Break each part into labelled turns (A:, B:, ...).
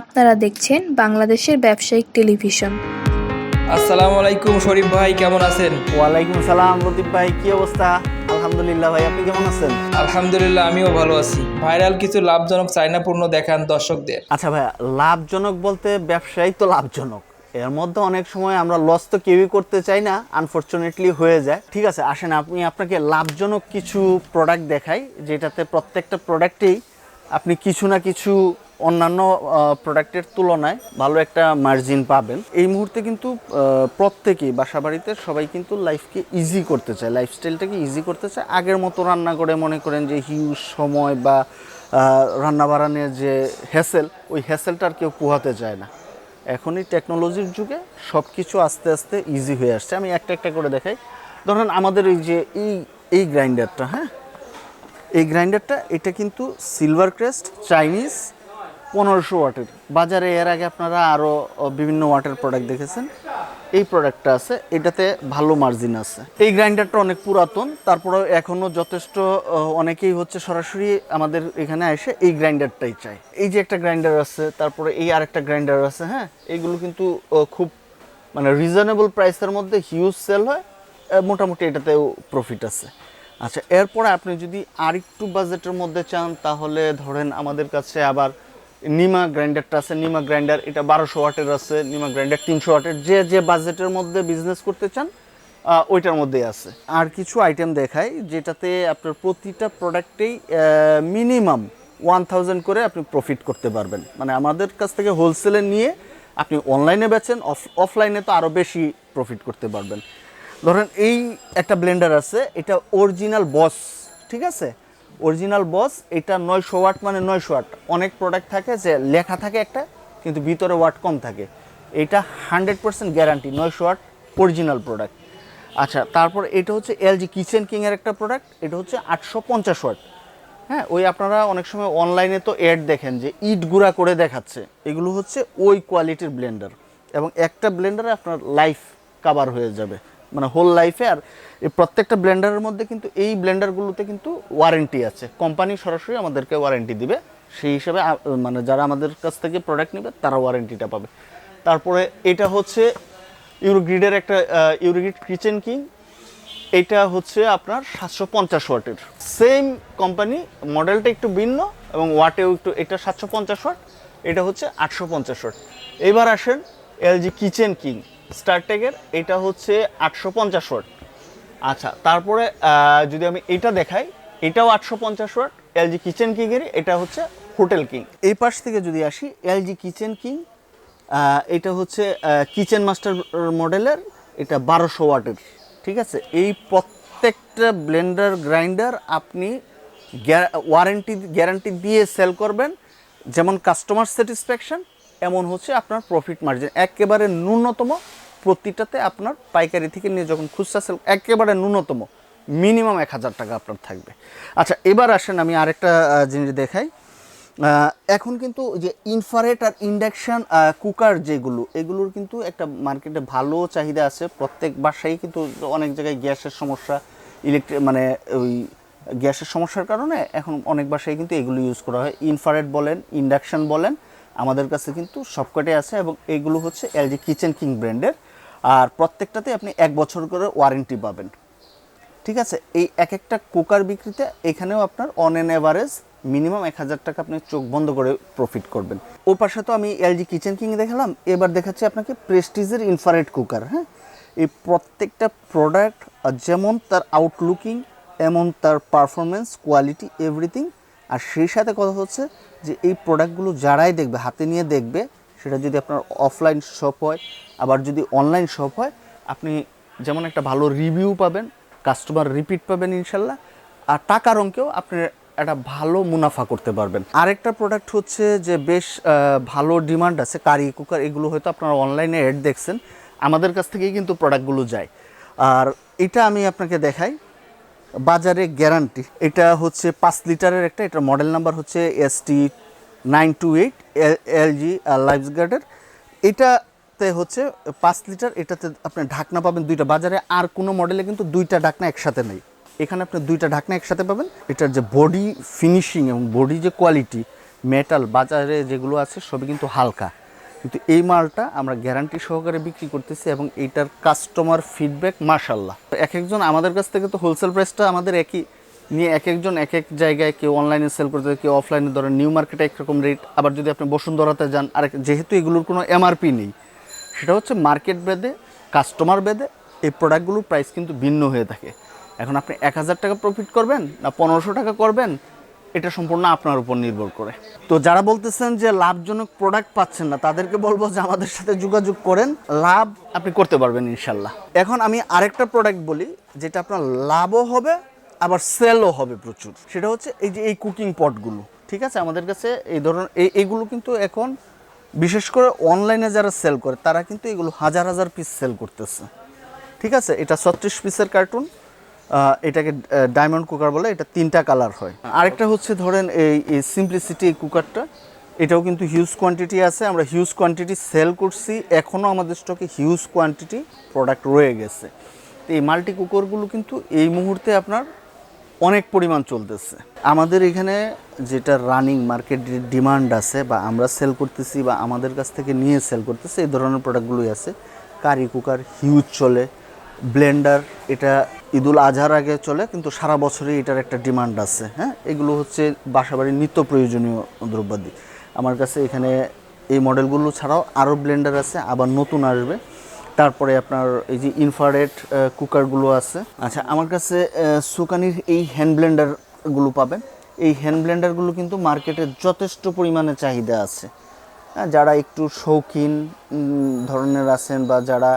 A: আপনারা দেখছেন বাংলাদেশের ব্যবসায়িক টেলিভিশন।
B: আসসালামু আলাইকুম শরীফ ভাই কেমন আছেন?
C: ওয়ালাইকুম সালাম লতিফ ভাই কি অবস্থা? আলহামদুলিল্লাহ ভাই আপনি কেমন আছেন?
B: আলহামদুলিল্লাহ আমিও ভালো আছি। ভাইরাল কিছু লাভজনক চাইনা পণ্য দেখান দর্শকদের।
C: আচ্ছা ভাই লাভজনক বলতে ব্যবসায়ী তো লাভজনক। এর মধ্যে অনেক সময় আমরা লস তো কেউই করতে চাই না আনফরচুনেটলি হয়ে যায়। ঠিক আছে আসেন আপনি আপনাকে লাভজনক কিছু প্রোডাক্ট দেখাই যেটাতে প্রত্যেকটা প্রোডাক্টেই আপনি কিছু না কিছু অন্যান্য প্রোডাক্টের তুলনায় ভালো একটা মার্জিন পাবেন। এই মুহূর্তে কিন্তু প্রত্যেকেই বাসা বাড়িতে সবাই কিন্তু লাইফকে ইজি করতে চায়। লাইফস্টাইলটাকে ইজি করতে চায়। আগের মতো রান্না করে মনে করেন যে হিউজ সময় বা রান্না বাড়ানোর যে হ্যাসেল ওই হ্যাসেলটা আর কেউ পোহাতে চায় না। এখন এই টেকনোলজির যুগে সব কিছু আস্তে আস্তে ইজি হয়ে আসছে। আমি একটা একটা করে দেখাই। ধরেন আমাদের এই যে এই এই গ্রাইন্ডারটা হ্যাঁ? এই গ্রাইন্ডারটা এটা কিন্তু সিলভার ক্রেস্ট চাইনিজ পনেরোশো ওয়াটের। বাজারে এর আগে আপনারা আরও বিভিন্ন ওয়াটের প্রোডাক্ট দেখেছেন। এই প্রোডাক্টটা আছে, এটাতে ভালো মার্জিন আছে। এই গ্রাইন্ডারটা অনেক পুরাতন তারপরে এখনও যথেষ্ট অনেকেই হচ্ছে সরাসরি আমাদের এখানে এসে এই গ্রাইন্ডারটাই চায়। এই যে একটা গ্রাইন্ডার আছে, তারপরে এই আরেকটা গ্রাইন্ডার আছে হ্যাঁ? এইগুলো কিন্তু খুব মানে রিজনেবল প্রাইসের মধ্যে হিউজ সেল হয় মোটামুটি এটাতেও প্রফিট আছে। আচ্ছা এরপরে আপনি যদি আরেকটু বাজেটের মধ্যে চান, তাহলে ধরেন আমাদের কাছে আবার নিমা গ্রাইন্ডারটা আছে, নিমা গ্রাইন্ডার, এটা বারোশো ওয়াটের আছে, নিমা গ্রাইন্ডার তিনশো ওয়াটের। যে যে বাজেটের মধ্যে বিজনেস করতে চান ওইটার মধ্যেই আছে। আর কিছু আইটেম দেখাই, যেটাতে আপনার প্রতিটা প্রোডাক্টেই মিনিমাম ওয়ান থাউজেন্ড করে আপনি প্রফিট করতে পারবেন। মানে আমাদের কাছ থেকে হোলসেলে নিয়ে আপনি অনলাইনে বেচেন অফ অফলাইনে তো আরও বেশি প্রফিট করতে পারবেন। ধরেন এই একটা ব্লেন্ডার আছে, এটা অরিজিনাল বস ঠিক আছে? অরিজিনাল বস, এটা নয়শো ওয়াট মানে নয়শো ওয়াট। অনেক প্রোডাক্ট থাকে যে লেখা থাকে একটা, কিন্তু ভিতরে ওয়াট কম থাকে। এটা হান্ড্রেড পার্সেন্ট গ্যারান্টি নয়শো ওয়াট অরিজিনাল প্রোডাক্ট আচ্ছা তারপর এটা হচ্ছে এলজি কিচেন কিংয়ের একটা প্রোডাক্ট এটা হচ্ছে আটশো পঞ্চাশ ওয়াট। হ্যাঁ ওই আপনারা অনেক সময় অনলাইনে তো অ্যাড দেখেন যে ইট গুঁড়া করে দেখাচ্ছে। এগুলো হচ্ছে ওই কোয়ালিটির ব্লেন্ডার এবং একটা ব্লেন্ডারে আপনার লাইফ কাভার হয়ে যাবে। মানে হোল লাইফে আর এই প্রত্যেকটা ব্লেন্ডারের মধ্যে কিন্তু এই ব্লেন্ডারগুলোতে কিন্তু ওয়ারেন্টি আছে। কোম্পানি সরাসরি আমাদেরকে ওয়ারেন্টি দিবে। সেই হিসাবে মানে যারা আমাদের কাছ থেকে প্রোডাক্ট নেবে, তারা ওয়ারেন্টিটা পাবে। তারপরে এটা হচ্ছে ইউরোগ্রিডের একটা ইউরোগ্রিড কিচেন কিং। এটা হচ্ছে আপনার সাতশো পঞ্চাশ ওয়াটের। সেম কোম্পানি, মডেলটা একটু ভিন্ন এবং ওয়াটেও একটু, এটা সাতশো পঞ্চাশ ওয়াট, এটা হচ্ছে আটশো পঞ্চাশ ওয়াট। এবার আসেন এলজি কিচেন কিং। স্টারটেকের এটা হচ্ছে আটশো পঞ্চাশ ওয়াট। আচ্ছা তারপরে যদি আমি এটা দেখাই, এটাও আটশো পঞ্চাশ ওয়াট এলজি কিচেন কিংয়ের এটা হচ্ছে হোটেল কিং এই পাশ থেকে যদি আসি এলজি কিচেন কিং এটা হচ্ছে কিচেন মাস্টার মডেলের এটা বারোশো ওয়াটের। ঠিক আছে? এই প্রত্যেকটা ব্লেন্ডার গ্রাইন্ডার আপনি ওয়ারেন্টি গ্যারান্টি দিয়ে সেল করবেন, যেমন কাস্টমার স্যাটিসফ্যাকশন এমন হচ্ছে আপনার প্রফিট মার্জিন একেবারে ন্যূনতম প্রতিটাতে আপনার পাইকারি থেকে নিয়ে যখন খুচরা সেল একেবারে ন্যূনতম। মিনিমাম এক হাজার টাকা আপনার থাকবে। আচ্ছা এবার আসেন আমি আরেকটা জিনিস দেখাই। এখন কিন্তু যে ইনফারেট আর ইন্ডাকশান কুকার যেগুলো, এগুলোর কিন্তু একটা মার্কেটে ভালো চাহিদা আছে। প্রত্যেক বাসায় কিন্তু অনেক জায়গায় গ্যাসের সমস্যা ইলেকট্রিক মানে ওই গ্যাসের সমস্যার কারণে এখন অনেক বাসায় কিন্তু এগুলো ইউজ করা হয়। ইনফারেট বলেন ইন্ডাকশন বলেন আমাদের কাছে কিন্তু সবকটাই আছে এবং এইগুলো হচ্ছে এলজি কিচেন কিং ব্র্যান্ডের। আর প্রত্যেকটাতে আপনি এক বছর করে ওয়ারেন্টি পাবেন। ঠিক আছে? এই এক একটা কুকার বিক্রিতে এখানেও আপনার অন এন অ্যাভারেজ মিনিমাম এক হাজার টাকা আপনি চোখ বন্ধ করে প্রফিট করবেন। ও পাশে তো আমি এলজি কিচেন কিং দেখালাম। এবার দেখাচ্ছি আপনাকে প্রেস্টিজের ইনফারেট কুকার হ্যাঁ? এই প্রত্যেকটা প্রোডাক্ট যেমন তার আউটলুকিং এমন তার পারফরমেন্স কোয়ালিটি এভরিথিং আর সেই সাথে কথা হচ্ছে যে এই প্রোডাক্টগুলো যারাই দেখবে, হাতে নিয়ে দেখবে, সেটা যদি আপনার অফলাইন শপ হয়, আবার যদি অনলাইন শপ হয়, আপনি যেমন একটা ভালো রিভিউ পাবেন কাস্টমার রিপিট পাবেন ইনশাল্লাহ, আর টাকার অঙ্কেও আপনি একটা ভালো মুনাফা করতে পারবেন। আরেকটা প্রোডাক্ট হচ্ছে যে বেশ ভালো ডিমান্ড আছে কারি কুকার এগুলো হয়তো আপনারা অনলাইনে অ্যাড দেখছেন, আমাদের কাছ থেকেই কিন্তু প্রোডাক্টগুলো যায়। আর এটা আমি আপনাকে দেখাই বাজারে গ্যারান্টি। এটা হচ্ছে পাঁচ লিটারের একটা এটার মডেল নাম্বার হচ্ছে S T nine two eight LG গার্ডের এটাতে হচ্ছে পাঁচ লিটার, এটাতে আপনি ঢাকনা পাবেন দুইটা। বাজারে আর কোনো মডেলে কিন্তু দুইটা ঢাকনা একসাথে নেই। এখানে আপনি দুইটা ঢাকনা একসাথে পাবেন। এটার যে বডি ফিনিশিং এবং বডি যে কোয়ালিটি মেটাল বাজারে যেগুলো আছে, সবই কিন্তু হালকা। কিন্তু এই মালটা আমরা গ্যারান্টি সহকারে বিক্রি করতেছি এবং এইটার কাস্টমার ফিডব্যাক মার্শাল্লাহ এক একজন আমাদের কাছ থেকে তো হোলসেল প্রাইসটা আমাদের একই। নিয়ে এক একজন এক এক জায়গায় কেউ অনলাইনে সেল করতে কেউ অফলাইনে ধরেন নিউ মার্কেটে একরকম রেট আবার যদি আপনি বসুন্ধরাতে যান আর যেহেতু এগুলোর কোনো এমআরপি নেই, সেটা হচ্ছে মার্কেট বেদে কাস্টমার বেদে এই প্রোডাক্টগুলোর প্রাইস কিন্তু ভিন্ন হয়ে থাকে। এখন আপনি এক হাজার টাকা প্রফিট করবেন না পনেরোশো টাকা করবেন এটা সম্পূর্ণ আপনার উপর নির্ভর করে। তো যারা বলতেছেন যে লাভজনক প্রোডাক্ট পাচ্ছেন না, তাদেরকে বলব যে আমাদের সাথে যোগাযোগ করেন। লাভ আপনি করতে পারবেন ইনশাল্লাহ। এখন আমি আরেকটা প্রোডাক্ট বলি, যেটা আপনার লাভও হবে, আবার সেলও হবে প্রচুর। সেটা হচ্ছে এই যে এই কুকিং পটগুলো ঠিক আছে? আমাদের কাছে এই ধরনের, এই এইগুলো কিন্তু এখন বিশেষ করে অনলাইনে যারা সেল করে, তারা কিন্তু এগুলো হাজার হাজার পিস সেল করতেছে। ঠিক আছে? এটা ছত্রিশ পিসের কার্টুন এটাকে ডায়মন্ড কুকার বলে, এটা তিনটা কালার হয়। আরেকটা হচ্ছে, ধরেন এই সিম্পলিসিটি এই কুকারটা এটাও কিন্তু হিউজ কোয়ান্টিটি আছে। আমরা হিউজ কোয়ান্টিটি সেল করছি এখনও আমাদের স্টকে হিউজ কোয়ান্টিটি প্রোডাক্ট রয়ে গেছে। তো এই মাল্টি কুকারগুলো কিন্তু এই মুহূর্তে আপনার অনেক পরিমাণ চলতেছে। আমাদের এখানে যেটা রানিং মার্কেট ডিমান্ড আছে, বা আমরা সেল করতেছি, বা আমাদের কাছ থেকে নিয়ে সেল করতেছি, এই ধরনের প্রোডাক্টগুলোই আছে। কারি কুকার হিউজ চলে ব্লেন্ডার এটা ঈদুল আজহার আগে চলে কিন্তু সারা বছরই এটার একটা ডিমান্ড আছে হ্যাঁ? এগুলো হচ্ছে বাসাবাড়ির নিত্য প্রয়োজনীয় দ্রব্যাদি। আমার কাছে এখানে এই মডেলগুলো ছাড়াও আরও ব্লেন্ডার আছে আবার নতুন আসবে। তারপরে আপনার এই যে ইনফ্রারেড কুকারগুলো আছে। আচ্ছা আমার কাছে সুকানির এই হ্যান্ড ব্লেন্ডারগুলো পাবেন। এই হ্যান্ড ব্লেন্ডারগুলো কিন্তু মার্কেটে যথেষ্ট পরিমাণে চাহিদা আছে। হ্যাঁ, যারা একটু শৌখিন ধরনের আছেন বা যারা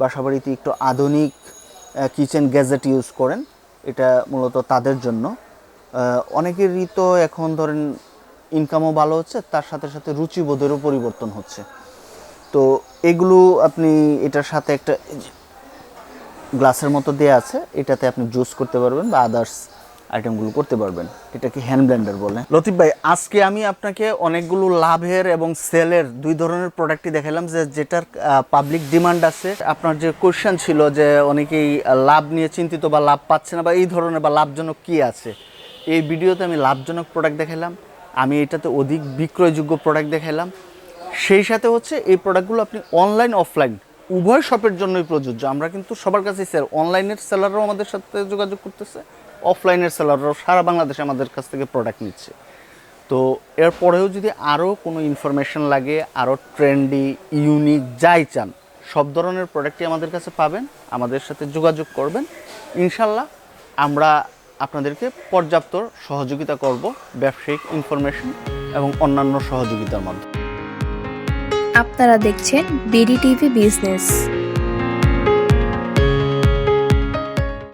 C: বাসাবাড়িতে একটু আধুনিক কিচেন গ্যাজেট ইউজ করেন, এটা মূলত তাদের জন্য। অনেকেরই তো এখন ধরেন ইনকামও ভালো হচ্ছে, তার সাথে সাথে রুচিবোধেরও পরিবর্তন হচ্ছে। তো এগুলো আপনি এটার সাথে একটা গ্লাসের মতো দেওয়া আছে, এটাতে আপনি জুস করতে পারবেন বা আদার্স আইটেমগুলো করতে পারবেন। এটাকে হ্যান্ড ব্লেন্ডার বলে? লতিফ ভাই, আজকে আমি আপনাকে অনেকগুলো লাভের এবং সেলের দুই ধরনের প্রোডাক্টই দেখালাম যে যেটার পাবলিক ডিমান্ড আছে। আপনার যে কোশ্চেন ছিল যে অনেকেই লাভ নিয়ে চিন্তিত বা লাভ পাচ্ছে না বা এই ধরনের বা লাভজনক কি আছে? এই ভিডিওতে আমি লাভজনক প্রোডাক্ট দেখালাম। আমি এটাতে অধিক বিক্রয়যোগ্য প্রোডাক্ট দেখালাম। সেই সাথে হচ্ছে এই প্রোডাক্টগুলো আপনি অনলাইন অফলাইন উভয় শপের জন্যই প্রযোজ্য। আমরা কিন্তু সবার কাছেই স্যার অনলাইনের সেলাররাও আমাদের সাথে যোগাযোগ করতেছে। অফলাইনের সেলাররাও সারা বাংলাদেশে আমাদের কাছ থেকে প্রোডাক্ট নিচ্ছে। তো এরপরেও যদি আরও কোনো ইনফরমেশন লাগে, আরও ট্রেন্ডি ইউনিক যাই চান, সব ধরনের প্রোডাক্টই আমাদের কাছে পাবেন, আমাদের সাথে যোগাযোগ করবেন। ইনশাল্লাহ আমরা আপনাদেরকে পর্যাপ্ত সহযোগিতা করব ব্যবসায়িক ইনফরমেশন এবং অন্যান্য সহযোগিতার মাধ্যমে।
A: আপনারা দেখছেন বিডি টিভি বিজনেস